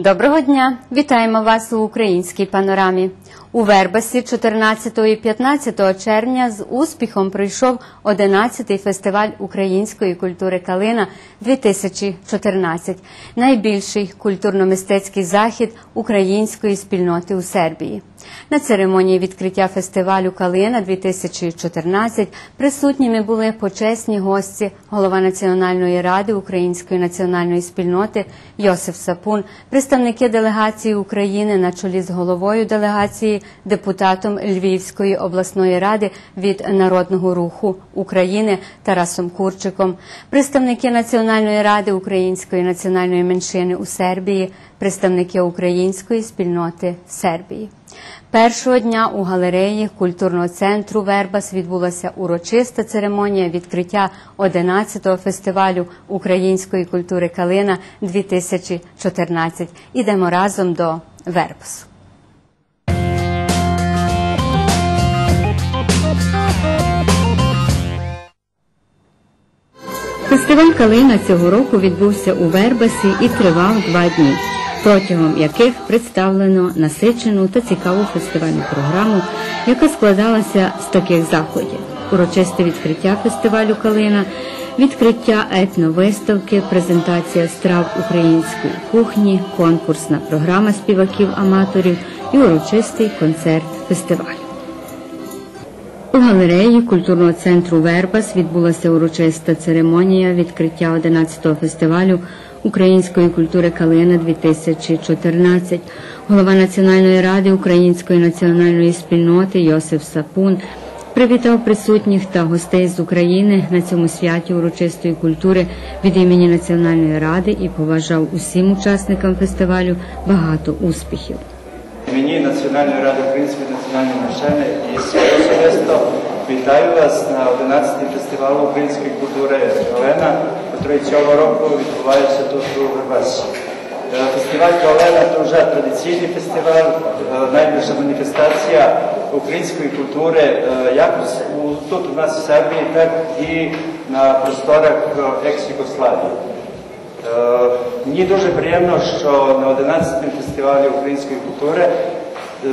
Доброго дня! Вітаємо вас у українській панорамі. У Вербасі 14 і 15 червня з успіхом пройшов 11-й фестиваль української культури Калина 2014 найбільший культурно-мистецький захід української спільноти у Сербії. На церемонії відкриття фестивалю Калина 2014 присутніми були почесні гості, голова Національної ради Української національної спільноти Йосиф Сапун, представники делегації України на чолі з головою делегації, депутатом Львівської обласної ради від Народного руху України Тарасом Курчиком, представники Національної ради Української національної меншини у Сербії, представники української спільноти Сербії. Першого дня у галереї культурного центру Вербас відбулася урочиста церемонія відкриття 11-го фестивалю української культури Калина 2014. Ідемо разом до Вербасу. Фестиваль Калина цього року відбувся у Вербасі і тривав два дні, протягом яких представлено насичену та цікаву фестивальну програму, яка складалася з таких заходів: урочисте відкриття фестивалю Калина, відкриття етновиставки, презентація страв української кухні, конкурсна програма співаків-аматорів і урочистий концерт фестивалю. У галереї культурного центру Вербас відбулася урочиста церемонія відкриття 11-го фестивалю української культури Калина 2014. Голова Національної ради Української національної спільноти Йосиф Сапун привітав присутніх та гостей з України на цьому святі урочистої культури від імені Національної ради і побажав усім учасникам фестивалю багато успіхів. Мені Національної ради Української національної меншини і особисто вітаю вас на 11-й фестиваль української культури trójciomoroku odbywają się tu, tu w Hrvatsko. Festiwal Kolena to już tradycyjny festiwal, najbliższa manifestacja ukrajinskiej kultury, jak u, у нас nas Сербії, Srbiji, і i na prostorach eks-Jugoslavije. Nije дуже приємно, що на 11-му фестивалі української культури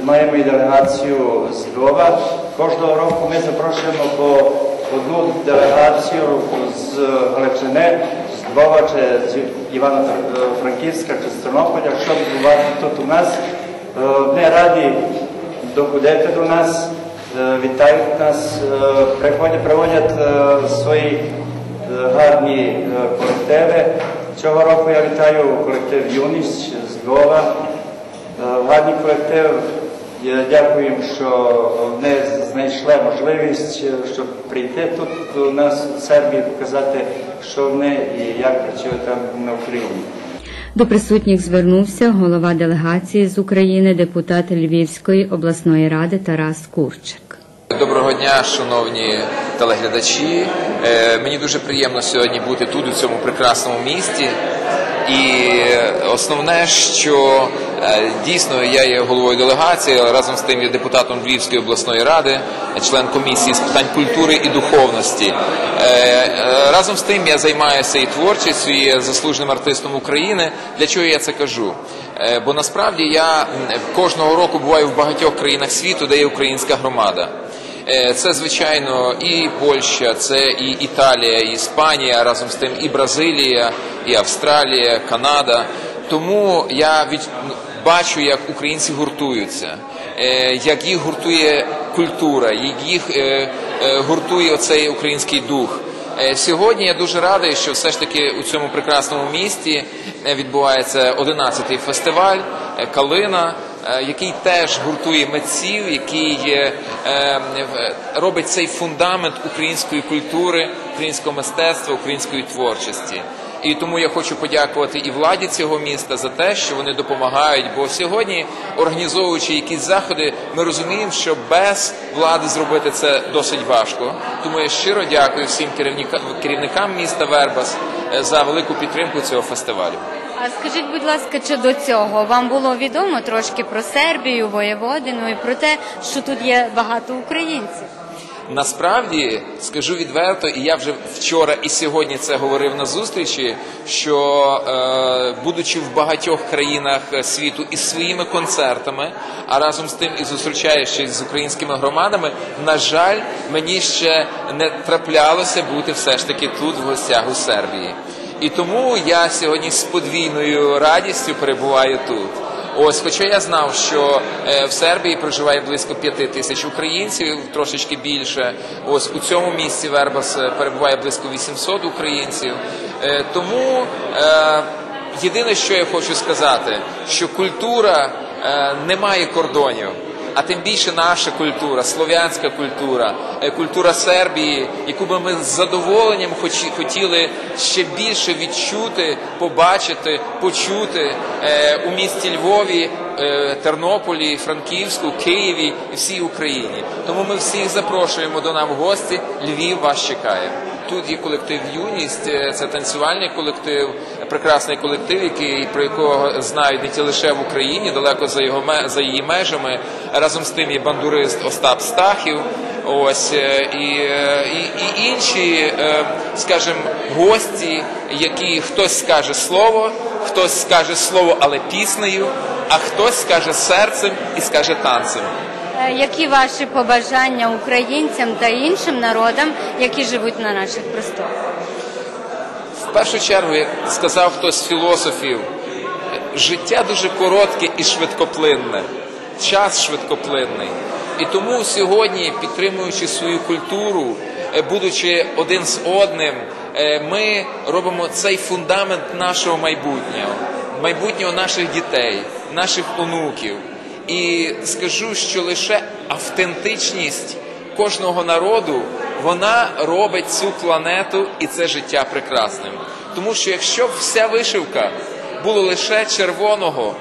маємо і делегацію з Львова. Кожного року ми запрошуємо по одну делегацію з Галичини, з Львова чи з Івано-Франківська чи з Тернополя, щоб бувати тут у нас. Ми раді доходити до нас, вітають нас, приходять, проводять свої гарні колективи. Цього року я вітаю колектив Юність з Львова. Гарний колектив. Дякую їм, що вони знайшли можливість, щоб прийти тут до нас в Сербії, показати, що вони і як працюють там на Україні. До присутніх звернувся голова делегації з України, депутат Львівської обласної ради Тарас Курчик. Доброго дня, шановні телеглядачі. Мені дуже приємно сьогодні бути тут, у цьому прекрасному місті. І основне, що дійсно я є головою делегації, разом з тим є депутатом Львівської обласної ради, член комісії з питань культури і духовності. Разом з тим я займаюся і творчістю, і є заслуженим артистом України. Для чого я це кажу? Бо насправді я кожного року буваю в багатьох країнах світу, де є українська громада. Це, звичайно, і Польща, це і Італія, і Іспанія, разом з тим і Бразилія, і Австралія, Канада. Тому я від... бачу, як українці гуртуються, як їх гуртує культура, як їх гуртує оцей український дух. Сьогодні я дуже радий, що все ж таки у цьому прекрасному місті відбувається 11-й фестиваль Калина, який теж гуртує митців, який робить цей фундамент української культури, українського мистецтва, української творчості. І тому я хочу подякувати і владі цього міста за те, що вони допомагають. Бо сьогодні, організовуючи якісь заходи, ми розуміємо, що без влади зробити це досить важко. Тому я щиро дякую всім керівникам міста Вербас за велику підтримку цього фестивалю. А скажіть, будь ласка, чи до цього вам було відомо трошки про Сербію, Воєводину і про те, що тут є багато українців? Насправді скажу відверто, і я вже вчора і сьогодні це говорив на зустрічі. Що е, будучи в багатьох країнах світу із своїми концертами, а разом з тим і зустрічаючись з українськими громадами, на жаль, мені ще не траплялося бути все ж таки тут в гостях у Сербії. І тому я сьогодні з подвійною радістю перебуваю тут. Ось, хоча я знав, що е, в Сербії проживає близько п'яти тисяч українців, трошечки більше. Ось у цьому місці Вербас е, перебуває близько 800 українців. Е, тому єдине, що я хочу сказати, що культура не має кордонів. А тим більше наша культура, слов'янська культура, е, культура Сербії, яку би ми з задоволенням хотіли ще більше відчути, побачити, почути е, у місті Львові, е, Тернополі, Франківську, Києві і всій Україні. Тому ми всіх запрошуємо до нам в гості. Львів вас чекає. Тут є колектив Юність, це танцювальний колектив, прекрасний колектив, який про якого знають не ті лише в Україні, далеко за його за її межами. Разом з тим є бандурист Остап Стахів. Ось е, і, е, і, і інші, е, скажімо, гості, які хтось скаже слово, хтось скаже слово, але піснею, а хтось скаже серцем і скаже танцем. Які ваші побажання українцям та іншим народам, які живуть на наших просторах? Першу чергу, як сказав хтось з філософів, життя дуже коротке і швидкоплинне, час швидкоплинний. І тому сьогодні, підтримуючи свою культуру, е, будучи один з одним, е, ми робимо цей фундамент нашого майбутнього, майбутнього наших дітей, наших онуків. І скажу, що лише автентичність кожного народу вона робить цю планету і це життя прекрасним. Тому що якщо б вся вишивка була лише червоного,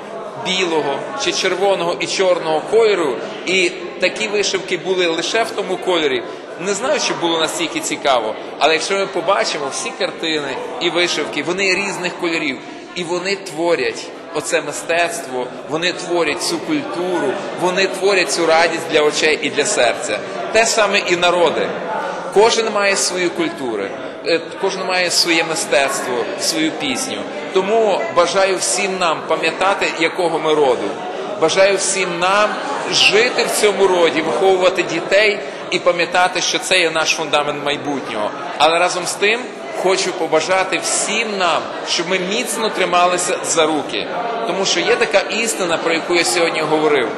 білого чи червоного і чорного кольору, і такі вишивки були лише в тому кольорі, не знаю, чи було настільки цікаво, але якщо ми побачимо всі картини і вишивки, вони різних кольорів, і вони творять оце мистецтво, вони творять цю культуру, вони творять цю радість для очей і для серця. Те саме і народи. Кожен має свою культуру, е, кожен має своє мистецтво, свою пісню. Тому бажаю всім нам пам'ятати, якого ми роду. Бажаю всім нам жити в цьому роді, виховувати дітей і пам'ятати, що це є наш фундамент майбутнього. Але разом з тим хочу побажати всім нам, щоб ми міцно трималися за руки, тому що є така істина, про яку я сьогодні говорив: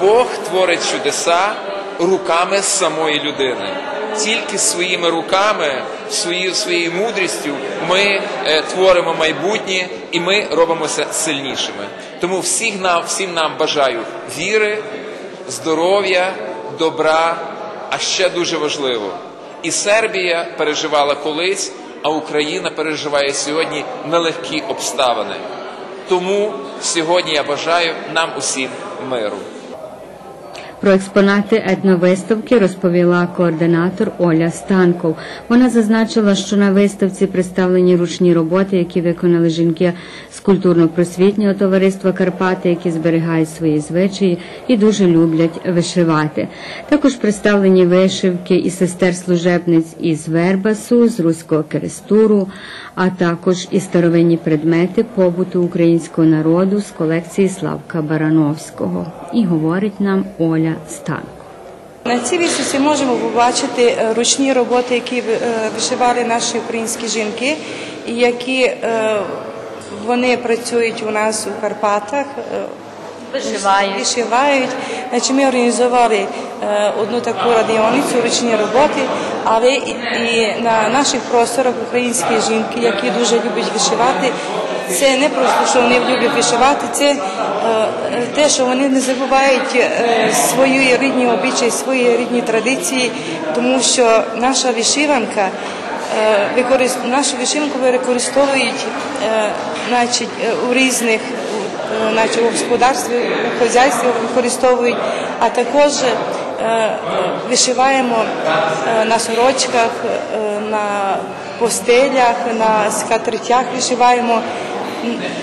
Бог творить чудеса руками самої людини. Тільки своїми руками, своєю своєю мудрістю ми е, творимо майбутнє і ми робимося сильнішими. Тому всіх нам, всім нам бажаю віри, здоров'я, добра, а ще дуже важливо. І Сербія переживала колись, а Україна переживає сьогодні нелегкі обставини. Тому сьогодні я бажаю нам усім миру. Про експонати етновиставки розповіла координатор Оля Станков. Вона зазначила, що на виставці представлені ручні роботи, які виконали жінки з культурно-просвітнього товариства Карпати, які зберігають свої звичаї і дуже люблять вишивати. Також представлені вишивки і сестер служебниць із Вербасу, з Руського Керестуру, а також і старовинні предмети побуту українського народу з колекції Славка Барановського. І говорить нам Оля Станко. На цій виставці можемо побачити е, ручні роботи, які е, вишивали наші українські жінки, які е, вони працюють у нас у Карпатах. Вишивають. Вишивають. Значить, ми організували одну таку радіоницю ручні роботи, але і, на наших просторах українські жінки, які дуже люблять вишивати. Це не просто, що вони люблять вишивати, це те, що вони не забувають е, свої рідні обичаї, свої рідні традиції, тому що наша вишиванка е, нашу вишиванку використовують значить, е, у різних е, значить, у господарстві, у хазяйстві використовують, а також вишиваємо на сорочках, на постелях, на скатертях вишиваємо.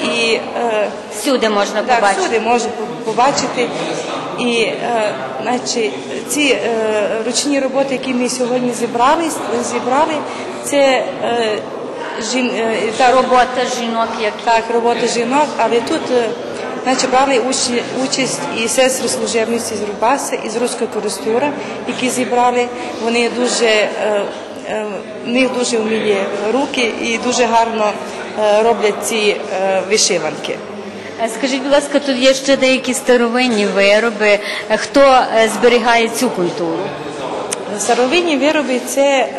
І е, Всюди можна так, побачити. всюди можна побачити. І е, значить, ці е, ручні роботи, які ми сьогодні зібрали, зібрали це е, жін, е, та Робота жінок, як так, робота жінок, але тут е, значить, брали учі- участь і сестри служебниці з Рубаса, і з Руської користура, які зібрали. Вони дуже, е, е, в них дуже вміє руки і дуже гарно роблять ці е, вишиванки. Е, Скажіть, будь ласка, тут є ще деякі старовинні вироби. Е, Хто е, зберігає цю культуру? Старовинні вироби це е,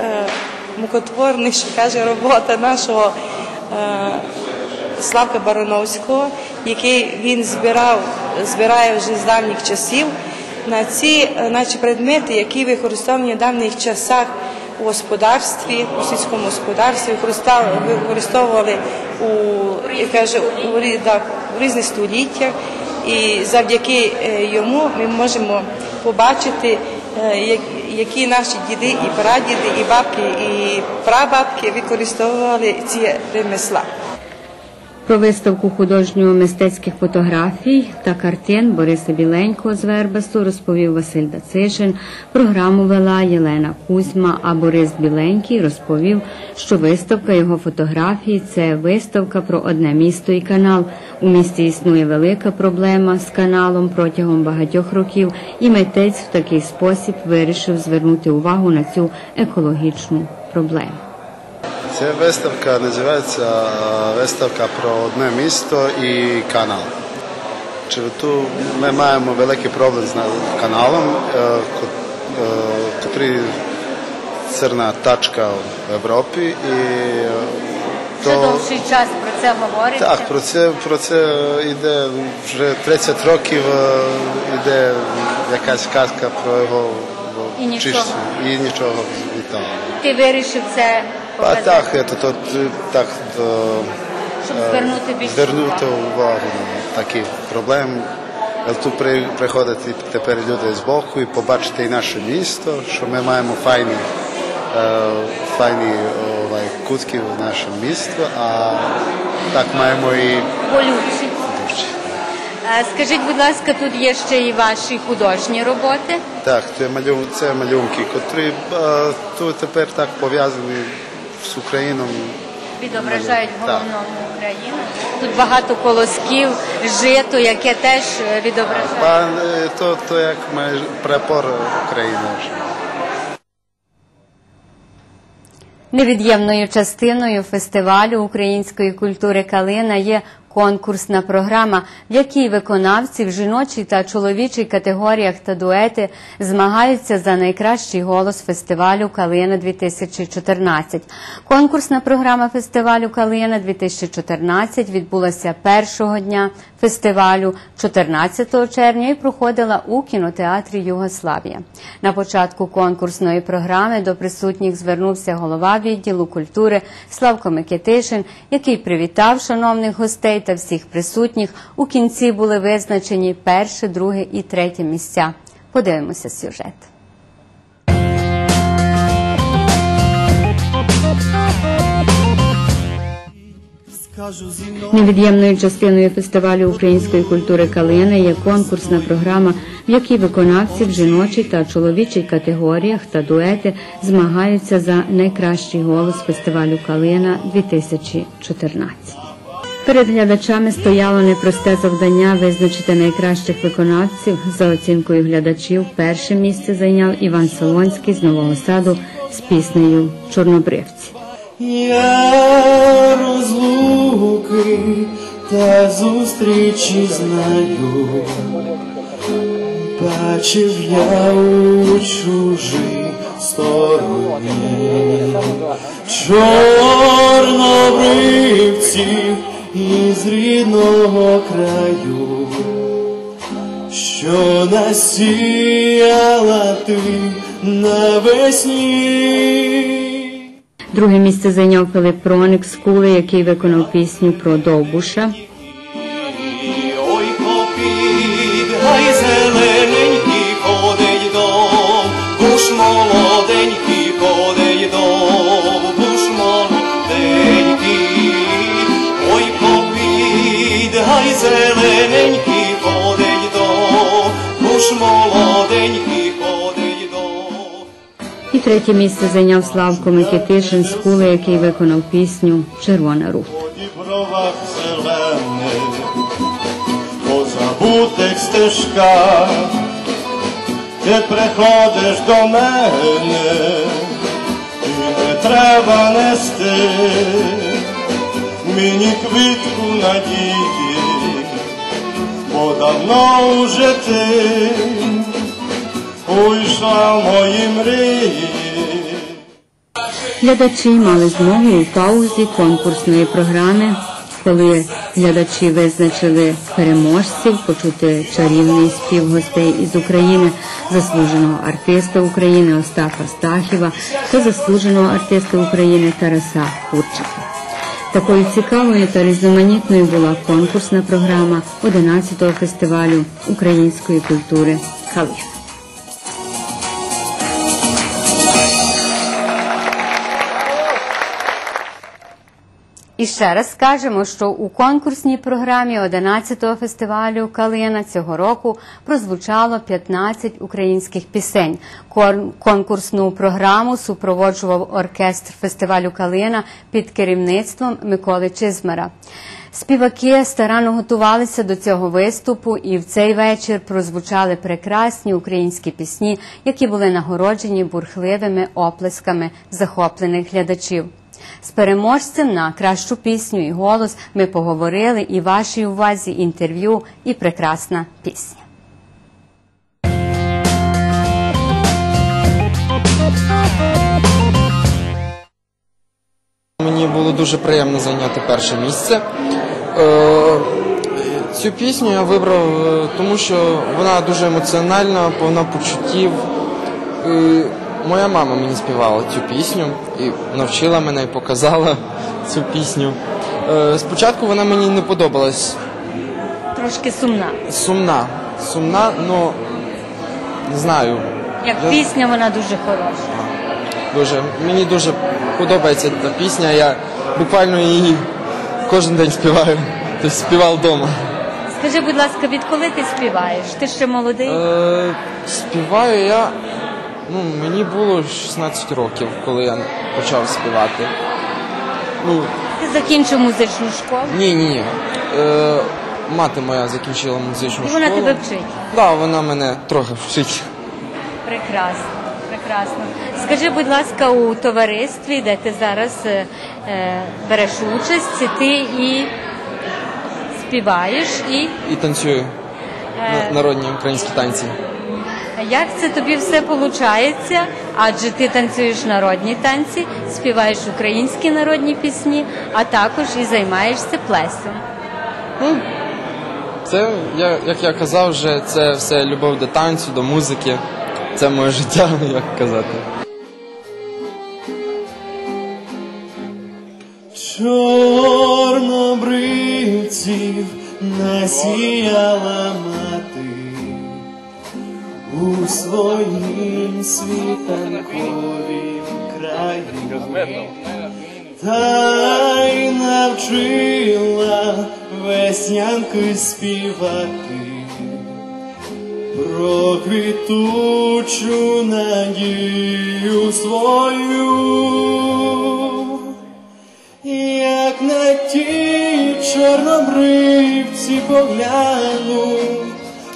мукотворний, що каже, робота нашого е, Славка Барановського, який він збирав, збирає вже з давніх часів на ці е, наче предмети, які використовувані в давніх часах у господарстві, у сільському господарстві, використовували у, каже у, рідах у різних століттях. І завдяки е, йому ми можемо побачити, е, які наші діди і прадіди, і бабки, і прабабки використовували ці ремесла. Про виставку художньо-мистецьких фотографій та картин Бориса Біленького з Вербасу розповів Василь Дацишин. Програму вела Єлена Кузьма, а Борис Біленький розповів, що виставка його фотографій це виставка про одне місто і канал. У місті існує велика проблема з каналом протягом багатьох років, і митець в такий спосіб вирішив звернути увагу на цю екологічну проблему. Cijel vestavka nazivajca vestavka provodne misto i kanal. Če tu mi imamo veliki problem s kanalom, e, kot, kot e, tri crna tačka u Evropi i e, to... Še čas proces govorite? Tak, proces, це ide, že 30 rokov ide якась казка про його I і нічого не Ti Ти вирішив це А показати. так, это, то, так, то, Щоб е, звернути більше звернути увагу на такі проблеми. Але Тут при, приходять і тепер люди з боку і побачити і наше місто, що ми маємо файні, е, файні ovaj, кутки в нашому місті, а так маємо і болючі. Е, Скажіть, будь ласка, тут є ще і ваші художні роботи. так, це, малюн, це малюнки, котрі е, тут тепер так пов'язані з Україною. Відображають головному Україну. Тут багато колосків, жито, яке теж е, відображає. Е, то, то як прапор України. вже. Невід'ємною частиною фестивалю української культури Калина є конкурсна програма, в якій виконавці в жіночій та чоловічій категоріях та дуети змагаються за найкращий голос фестивалю Калина 2014. Конкурсна програма фестивалю Калина 2014 відбулася першого дня фестивалю 14 червня і проходила у кінотеатрі Югославія. На початку конкурсної програми до присутніх звернувся голова відділу культури Славко Микитишин, який привітав шановних гостей та всіх присутніх. У кінці були визначені перше, друге і третє місця. Подивимося сюжет. Невід'ємною частиною фестивалю української культури Калина є конкурсна програма, в якій виконавці в жіночій та чоловічій категоріях та дуети змагаються за найкращий голос фестивалю Калина 2014. Перед глядачами стояло непросте завдання визначити найкращих виконавців. За оцінкою глядачів, перше місце зайняв Іван Солонський з Нового Саду з піснею Чорнобривці. Я розлуки та зустрічі знаю, бачив я у чужій стороні чорнобривців із рідного краю, що насіяла ти навесні. Друге місце зайняв Филип Проник з Кули, який виконав пісню про Довбуша. Ой, попід, гай І третє місце зайняв Славко Микитишин з Хули, який виконав пісню Червона рух. по забутих стежках, ти приходиш до мене, і не треба нести мені квітку надії, бо давно уже ти уйшла мої мрії. Глядачі мали змогу у паузі конкурсної програми, коли глядачі визначили переможців, почути чарівний спів гостей із України, заслуженого артиста України Остапа Стахіва та заслуженого артиста України Тараса Курчика. Такою цікавою та різноманітною була конкурсна програма 11-го фестивалю української культури Калина. І ще раз скажемо, що у конкурсній програмі 11-го фестивалю Калина цього року прозвучало 15 українських пісень. Конкурсну програму супроводжував оркестр фестивалю Калина під керівництвом Миколи Чизмара. Співаки старанно готувалися до цього виступу, і в цей вечір прозвучали прекрасні українські пісні, які були нагороджені бурхливими оплесками захоплених глядачів. З переможцем на кращу пісню і голос ми поговорили і вашій увазі інтерв'ю і прекрасна пісня. Мені було дуже приємно зайняти перше місце. Е, Цю пісню я вибрав, е, тому що вона дуже емоціональна, повна почуттів. Моя мама мені співала цю пісню і навчила мене і показала цю пісню. Е, Спочатку вона мені не подобалась. Трошки сумна. Сумна. Сумна, ну не знаю. Як Я- пісня, вона дуже хороша. Дуже. Мені дуже подобається та пісня. Я буквально її кожен день співаю. Тобто співав вдома. Скажи, будь ласка, відколи ти співаєш? Ти ще молодий? Е, співаю я. Ну, мені було 16 років, коли я почав співати. Ну, Ти закінчив музичну школу? ні, ні. Е, мати моя закінчила музичну І школу. вона тебе вчить. Так, да, вона мене трохи вчить. Прекрасно, прекрасно. Скажи, будь ласка, у товаристві, де ти зараз е, е, береш участь, ти і співаєш, і І танцюю Е. народні українські танці. Як це тобі все виходить? Адже ти танцюєш народні танці, співаєш українські народні пісні, а також і займаєшся плесом. Це, я, як я казав, вже це все любов до танцю, до музики. Це моє життя, як казати. чорнобривців насіяла мати у своїм світанковім краї. Та й навчила веснянки співати про квітучу надію свою. Як на ті чорнобривці погляну,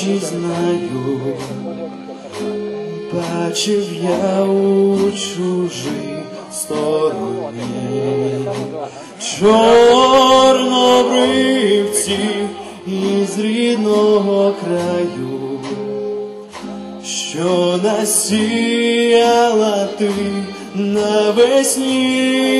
Зустрічі знаю, бачив я у чужій стороні чорнобривців із рідного краю, що насіяла ти навесні,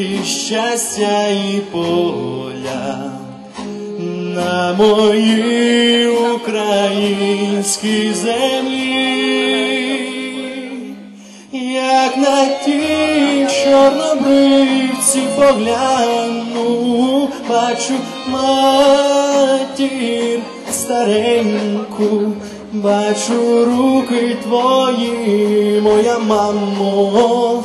І щастя, і поля на моїй українській землі. Як на ті чорнобривці погляну, бачу матір стареньку, бачу руки твої, моя мамо,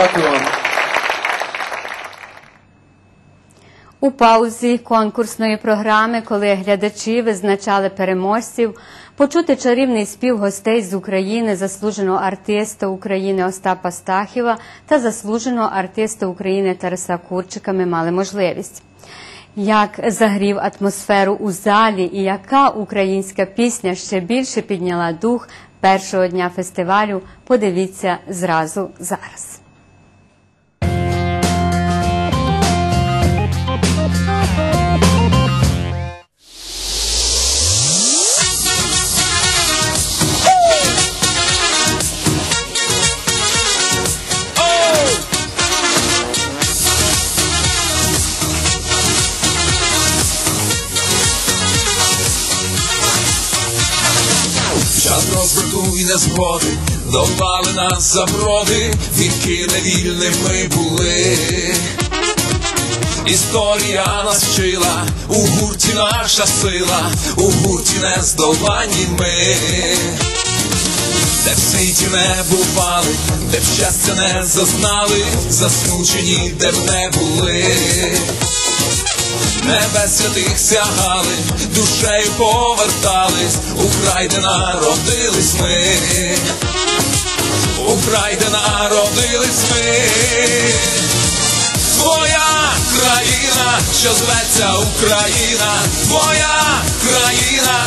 Дякую вам. У паузі конкурсної програми, коли глядачі визначали переможців, почути чарівний спів гостей з України, заслуженого артиста України Остапа Стахіва та заслуженого артиста України Тараса Курчика ми мали можливість. Як загрів атмосферу у залі і яка українська пісня ще більше підняла дух першого дня фестивалю, подивіться зразу зараз. Незгоди Довбали нас заброди, віки невільними були. Історія нас вчила, у гурті наша сила, у гурті не здолані ми. Де в світі не бували, де б щастя не зазнали, засмучені, де б не були. Небес святих сягали, душею повертались, у край, де народились ми, у край, де народились ми. Твоя країна, що зветься Україна, твоя країна,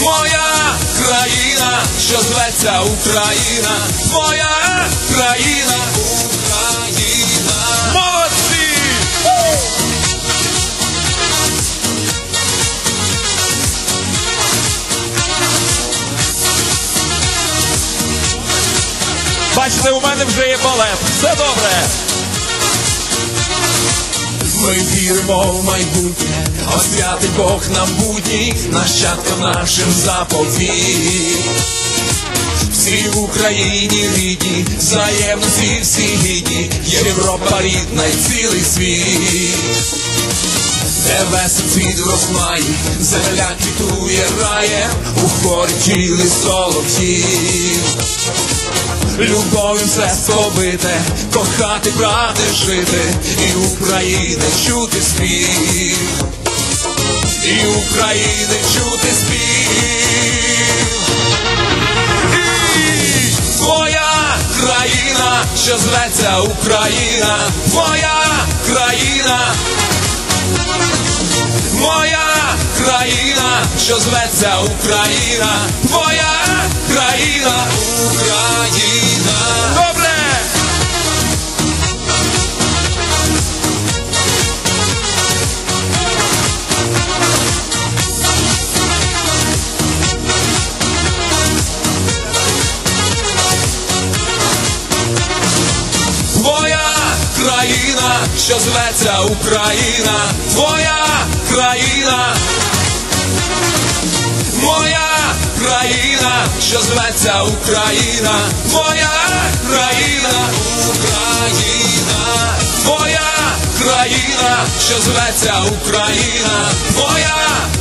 моя країна, що зветься Україна, твоя країна, Україна. Молодці! Бачите, у мене вже є балет. Все добре. Ми віримо в майбутнє, освятить Бог нам будні, нащадкам нашим заповіт. Всі в Україні рідні, взаємності всі гідні, Європа рідна й цілий світ. Де весен світ розмає, земля квітує рає, у хорі тіли солов'ї. Любов'ю все сповите, кохати, брати, жити, і України чути спів, і України чути спів. І Твоя країна, що зветься Україна, твоя країна, моя країна. що зветься Україна, твоя країна, Україна. Добре! Що зветься Україна, твоя країна, моя країна, що зветься Україна, твоя країна, Україна, твоя країна, що зветься Україна, твоя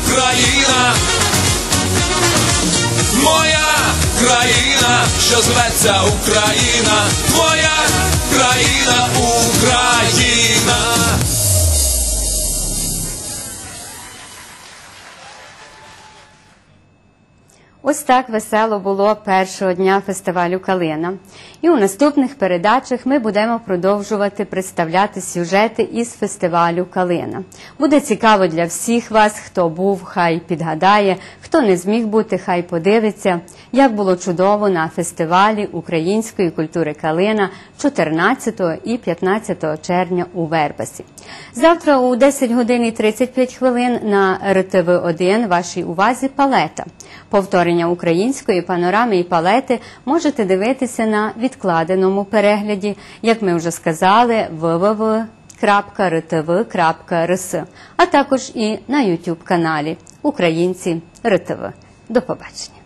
країна. Моя країна, що зветься Україна, твоя країна, Україна. Ось так весело було першого дня фестивалю Калина. І у наступних передачах ми будемо продовжувати представляти сюжети із фестивалю Калина. Буде цікаво для всіх вас, хто був, хай підгадає, хто не зміг бути, хай подивиться, як було чудово на фестивалі української культури Калина 14 і 15 червня у Вербасі. Завтра у 10 годин і 35 хвилин на РТВ 1 вашій увазі палета. Повторення української панорами і палети можете дивитися на відкладеному перегляді, як ми вже сказали, www.rtv.rs, а також і на YouTube каналі Українці РТВ. До побачення.